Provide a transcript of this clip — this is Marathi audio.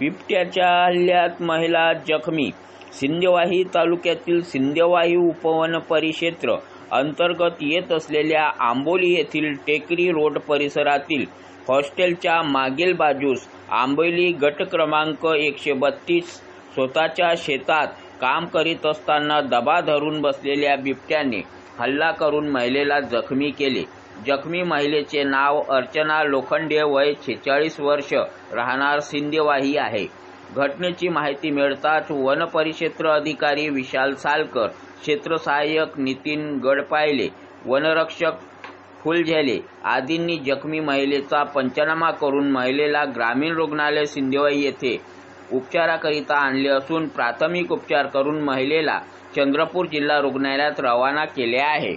बिबट्याच्या हल्ल्यात महिला जखमी. सिंदेवाही तालुक्यातील सिंदेवाही उपवन परिक्षेत्र अंतर्गत येत असलेल्या आंबोली येथील टेकडी रोड परिसरातील हॉस्टेलच्या मागील बाजूस आंबोली गट क्रमांक एकशे बत्तीस स्वतःच्या शेतात काम करीत असताना दबा धरून बसलेल्या बिबट्याने हल्ला करून महिलेला जखमी केले. जखमी महिलेचे नाव अर्चना लोखंडे वय छेचाळीस वर्ष राहणार सिंदेवाही आहे. घटनेची माहिती मिळताच वनपरिक्षेत्र अधिकारी विशाल सालकर क्षेत्र सहाय्यक नितीन गडपायले वनरक्षक फुलझेले आदींनी जखमी महिलेचा पंचनामा करून महिलेला ग्रामीण रुग्णालय सिंदेवाई येथे उपचाराकरिता आणले असून प्राथमिक उपचार करून महिलेला चंद्रपूर जिल्हा रुग्णालयात रवाना केले आहे.